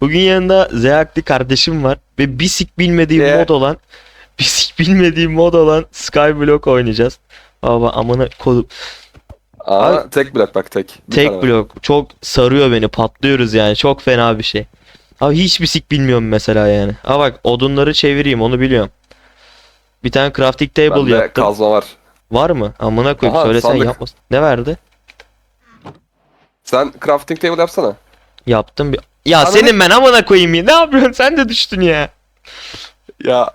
Bugün yanında Zeakli kardeşim var ve bir sik bilmediğim Ee? mod olan bir sik bilmediğim mod olan Skyblock oynayacağız. Baba amına kodum. Ama tek blok bak tek. Bir Tek blok çok sarıyor beni. Patlıyoruz yani. Çok fena bir şey. Abi hiçbir sik bilmiyorum mesela yani. Ha bak odunları çevireyim onu biliyorum. Bir tane crafting table Bende yaptım. kazma var. Var mı? Amına koyayım söylesen sandık. yapmasın. Ne verdi? Sen crafting table yapsana. Yaptım bir. Ya Ananı- senin ben amına koyayım ya. Ne yapıyorsun? Sen de düştün ya. Ya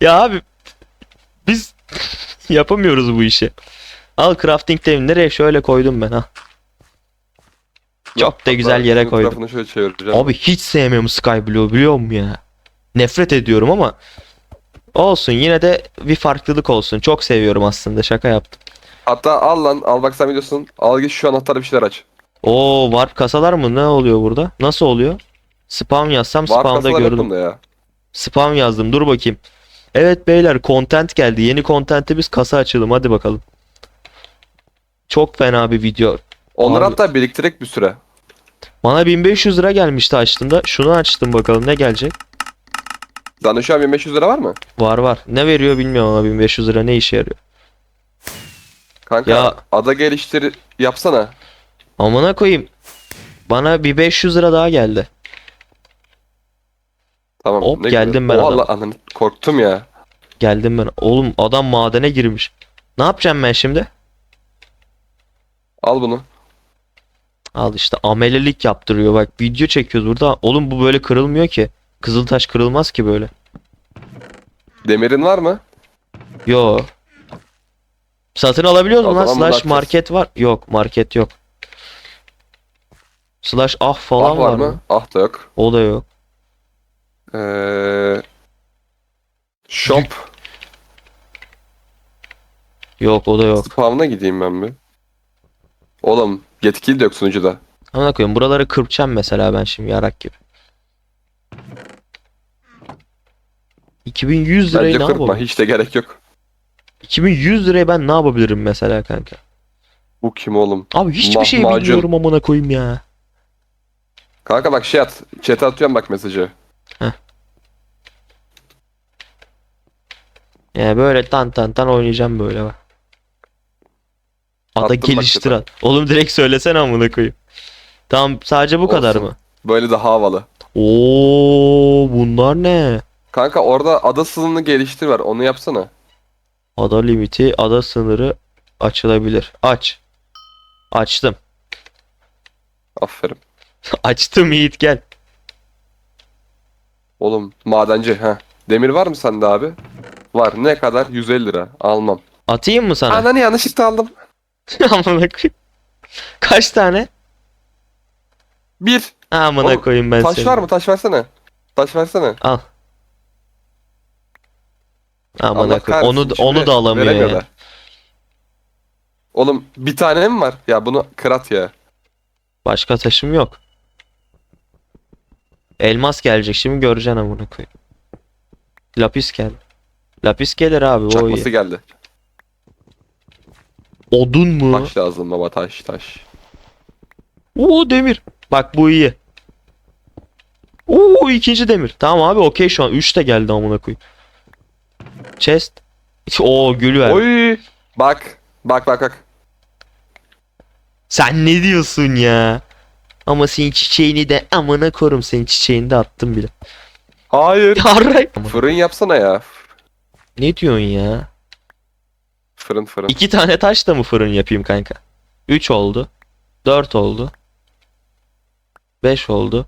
Ya abi biz yapamıyoruz bu işi. Al crafting table nereye şöyle koydum ben ha. Çok da güzel yere koydum. şöyle çevireceğim. Abi hiç sevmiyorum Skyblue'u biliyor musun ya? Nefret ediyorum ama olsun yine de bir farklılık olsun. Çok seviyorum aslında şaka yaptım. Hatta al lan al bak sen biliyorsun. Al git şu anahtarı bir şeyler aç. Oo warp kasalar mı? Ne oluyor burada? Nasıl oluyor? Spam yazsam spamda da ya. Spam yazdım. Dur bakayım. Evet beyler content geldi. Yeni content'e biz kasa açalım. Hadi bakalım. Çok fena bir video. Onları Abi- hatta biriktirek bir süre. Bana 1500 lira gelmişti açtığımda. Şunu açtım bakalım ne gelecek. Sende şu an 1500 lira var mı? Var var. Ne veriyor bilmiyorum ama 1500 lira ne işe yarıyor. Kanka Ya- ada geliştir yapsana. Amına koyayım. Bana bir 500 lira daha geldi. Tamam. Hop, geldim ben lan, ananı korktum ya. Geldim ben. Oğlum adam madene girmiş. Ne yapacağım ben şimdi? Al bunu. Al işte amelelik yaptırıyor. Bak video çekiyoruz burada. Oğlum bu böyle kırılmıyor ki. Kızıltaş kırılmaz ki böyle. Demirin var mı? Yo. Satın alabiliyoruz O mu lan? Slash market var. Yok market yok. Slash ah falan ah var mı? Ah da yok. O da yok. Ee, shop. Yok o da yok. Spawn'a gideyim ben bir. Oğlum yetkili de yok sunucuda. Amına koyayım buraları kırpacağım mesela ben şimdi yarak gibi. 2100 lirayı Bence ne kırpma yapabilirim? hiç de gerek yok. 2100 liraya ben ne yapabilirim mesela kanka? Bu kim oğlum? Abi hiçbir şey macun. bilmiyorum amına koyayım ya. Kanka bak şey at. Chat'e atıyorum bak mesajı. Yani böyle tan tan tan oynayacağım böyle bak. Ada Attım bak geliştir chat'e. at. Oğlum direkt söylesene amına koyayım. Tamam sadece bu kadar Olsun. mı? Böyle daha havalı. Oo bunlar ne? Kanka orada ada sınırını geliştir var. Onu yapsana. Ada limiti, ada sınırı açılabilir. Aç. Açtım. Aferin. Açtım Yiğit gel. Oğlum madenci ha. Demir var mı sende abi? Var. Ne kadar? 150 lira. Almam. Atayım mı sana? Ananı yanlışlıkla aldım. Amına koyayım. Kaç tane? Bir. Amına Oğlum, koyayım ben Taş seni. var mı? Taş versene. Taş versene. Al. Amına Allah koyayım. Onu kahretsin, onu şimdi da alamıyor ya. da. Oğlum bir tane mi var? Ya bunu kırat ya. Başka taşım yok. Elmas gelecek şimdi göreceksin amına koyayım. Lapis gel. Lapis gelir abi o Çakması geldi. Odun mu? Taş lazım baba taş taş. Oo demir. Bak bu iyi. Oo ikinci demir. Tamam abi okey şu an 3 de geldi amına koyayım. Chest. Oo gül ver. Oy. Bak. Bak bak bak. Sen ne diyorsun ya? Ama senin çiçeğini de amına korum senin çiçeğini de attım bile. Hayır. Yarray. Fırın yapsana ya. Ne diyorsun ya? Fırın fırın. İki tane taş da mı fırın yapayım kanka? 3 oldu. 4 oldu. 5 oldu.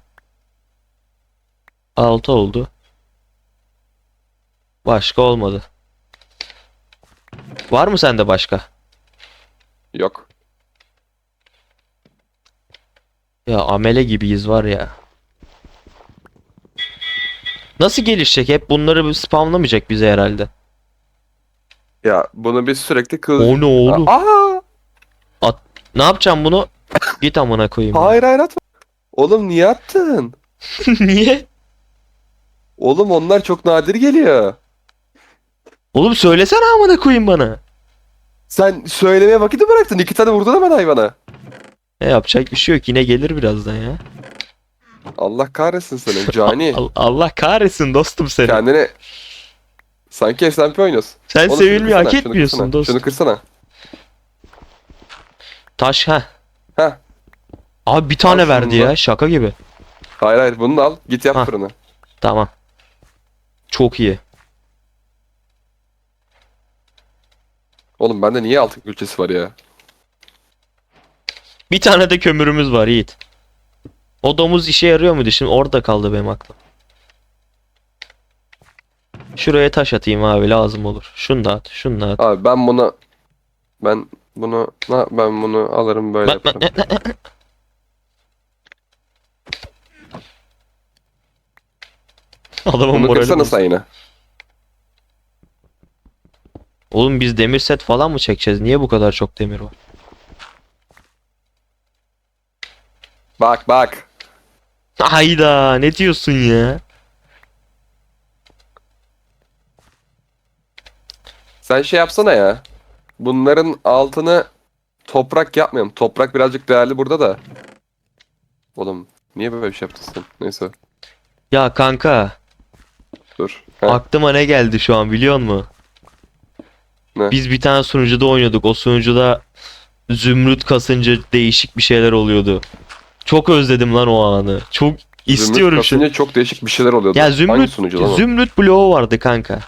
6 oldu. Başka olmadı. Var mı sende başka? Yok. Ya amele gibiyiz var ya. Nasıl gelişecek? Hep bunları spamlamayacak bize herhalde. Ya bunu biz sürekli kıl... O ne oğlum? Aa! Ne yapacağım bunu? Git amına koyayım. ya. Hayır hayır atma. Oğlum niye attın? Niye? Oğlum onlar çok nadir geliyor. Oğlum söylesene amına koyayım bana. Sen söylemeye vakit bıraktın. İki tane vurdun hemen hayvana. Ne yapacak bir şey yok. Yine gelir birazdan ya. Allah kahretsin seni cani. Al- Allah kahretsin dostum seni. Kendini sanki SMP oynuyorsun. Sen Oğlum şunu sevilmeyi hak kırsana, şunu etmiyorsun kırsana, dostum. Şunu kırsana. Taş ha. Heh. Abi bir tane Al verdi şunu da. ya şaka gibi. Hayır hayır bunu da al. Git yap Ha. fırını. Tamam. Çok iyi. Oğlum bende niye altın külçesi var ya? Bir tane de kömürümüz var Yiğit. O domuz işe yarıyor muydu? Şimdi orada kaldı benim aklım. Şuraya taş atayım abi lazım olur. Şunu da at, şunu da at. Abi ben bunu ben bunu na- ben bunu alırım böyle bak, yaparım. Adamın Bunu morali kırsana yine. Oğlum biz demir set falan mı çekeceğiz? Niye bu kadar çok demir var? Bak bak. Hayda ne diyorsun ya? Sen şey yapsana ya. Bunların altını toprak yapmayalım. Toprak birazcık değerli burada da. Oğlum niye böyle bir şey yaptın sen? Neyse Ya kanka dur. Ha, aklıma ne geldi şu an biliyor musun? Ne? Biz bir tane sunucuda oynuyorduk. O sunucuda zümrüt kasınca değişik bir şeyler oluyordu. Çok özledim lan o anı. Çok istiyorum Zümrüt kasınca çok değişik bir şeyler oluyordu. Ya Hangi zümrüt sunucu lan o? zümrüt bloğu vardı kanka.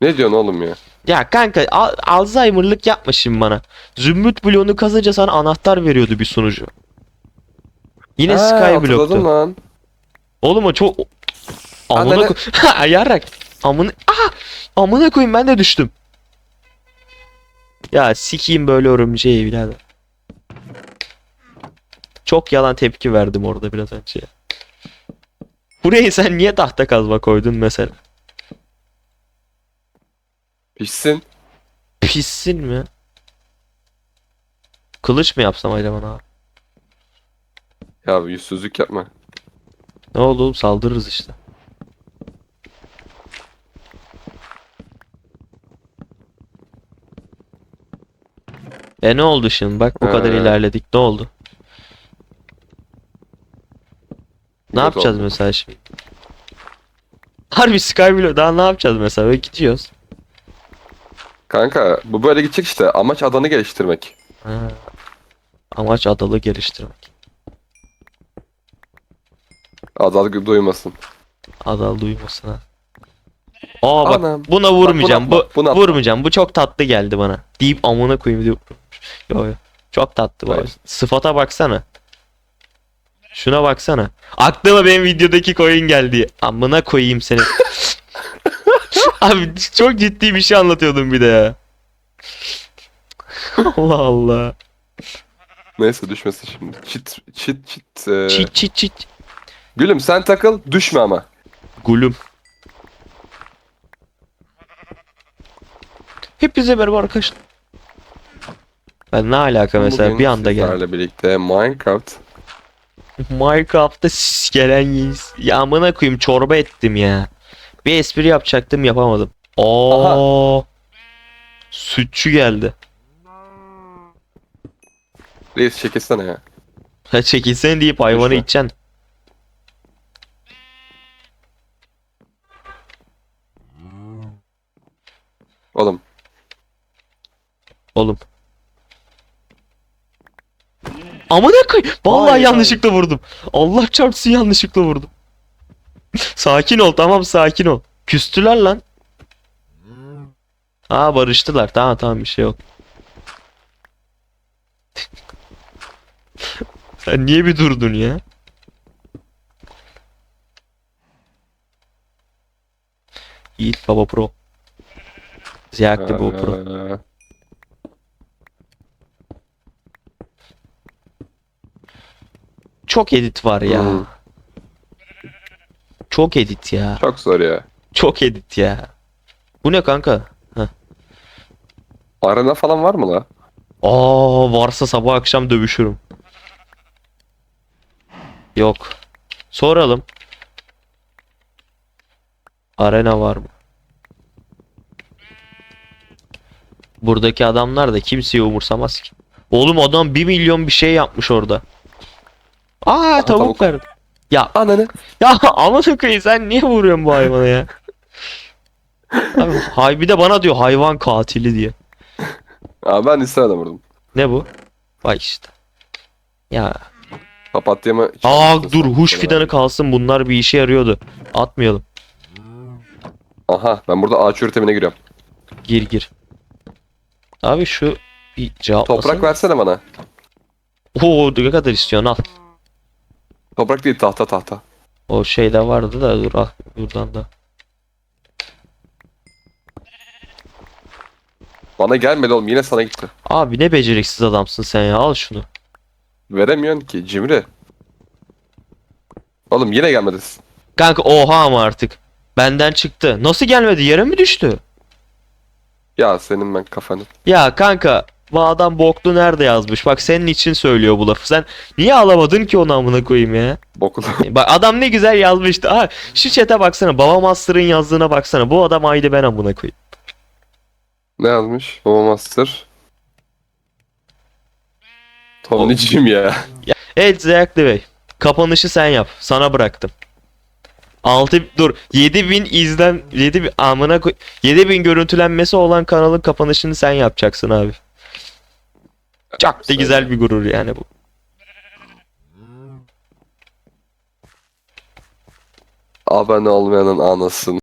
Ne diyorsun oğlum ya? Ya kanka Al- Alzheimer'lık yapma şimdi bana. Zümrüt bloğunu kazınca sana anahtar veriyordu bir sunucu. Yine Ha, Sky hatırladım block'tu. lan. Oğlum o çok Amına koy. Ha yarrak. Amına Aha! Amına koyayım ben de düştüm. Ya sikeyim böyle örümceği birader. Çok yalan tepki verdim orada biraz önce. ya. Buraya sen niye tahta kazma koydun mesela? Pişsin. Pissin mi? Kılıç mı yapsam acaba abi? Ya yüzsüzlük yapma. Ne oldu oğlum saldırırız işte. E ne oldu şimdi bak bu kadar Ee. ilerledik ne oldu? Ne Yok yapacağız oldu. mesela şimdi? Harbi Skyblock daha ne yapacağız mesela böyle gidiyoruz. Kanka bu böyle gidecek işte. Amaç adanı geliştirmek. Ha. Amaç adalı geliştirmek. Adalı duymasın. Adal duymasın ha. Aa bak Anam. buna vurmayacağım. atma, bu bunu atma. vurmayacağım. Bu çok tatlı geldi bana. Deyip amına koyayım diyor. Yo yo. Çok tatlı bu. Sıfata baksana. Şuna baksana. Aklıma benim videodaki koyun geldi. Amına koyayım seni. Abi çok ciddi bir şey anlatıyordum bir de ya. Allah Allah. Neyse düşmesin şimdi. Çit çit çit. e, Çit çit çit. Gülüm sen takıl düşme ama. Gulüm. Hepinize merhaba arkadaşlar. Ben ne alaka mesela Bugün bir anda geldi. sizlerle birlikte Minecraft. Minecraft'ta sis gelen yiyiz. Ya amına koyayım çorba ettim ya. Bir espri yapacaktım yapamadım. Aa. Sütçü geldi. Reis çekilsene ya. Ha çekilsene deyip hayvanı Boşver. içeceksin. Oğlum Oğlum. Amına koy. Vallahi Vay yanlışlıkla vurdum. Allah çarpsın yanlışlıkla vurdum. sakin ol tamam sakin ol. Küstüler lan. Aa barıştılar. Tamam tamam bir şey yok. Sen niye bir durdun ya? Yiğit Baba Pro. Ziyaklı Baba Pro. Çok edit var ya. Hmm. Çok edit ya. çok zor ya. Çok edit ya. Bu ne kanka? Arena falan var mı la? Aa varsa sabah akşam dövüşürüm. Yok. Soralım. Arena var mı? Buradaki adamlar da kimseyi umursamaz ki. Oğlum adam 1 milyon bir şey yapmış orada. Aa tavuk, tavuk. verdi. Ya Ananı. ya amına koyayım sen niye vuruyorsun bu hayvana ya? Abi, hay bir de bana diyor hayvan katili diye. Aa, ben istemeden vurdum. Ne bu? Bak işte. Ya. Papatyamı... Aa dur huş fidanı kalsın bunlar bir işe yarıyordu. Atmayalım. Aha ben burada ağaç üretimine giriyorum. Gir gir. Abi şu bir cevaplasana. Toprak versene bana. Oo ne kadar istiyorsun al. Toprak değil tahta tahta. O şeyde vardı da dur al buradan da. Bana gelmedi oğlum yine sana gitti. Abi ne beceriksiz adamsın sen ya al şunu. Veremiyorsun ki cimri. Oğlum yine gelmedi. Kanka oha ama artık. Benden çıktı. Nasıl gelmedi yere mi düştü? Ya senin ben kafanı. Ya kanka bu adam boklu nerede yazmış? Bak senin için söylüyor bu lafı. Sen niye alamadın ki onu amına koyayım ya? Bokulu. Bak adam ne güzel yazmıştı. Ha şu chat'e baksana. Baba Master'ın yazdığına baksana. Bu adam aydı ben amına koyayım. ne yazmış? Baba Master. Tomniciyim ya. Evet Zeyaklı Bey. Kapanışı sen yap. Sana bıraktım. 6 dur 7000 izlen 7000 amına koy 7000 görüntülenmesi olan kanalın kapanışını sen yapacaksın abi. Çok da güzel bir gurur yani bu. Abone olmayanın anasını.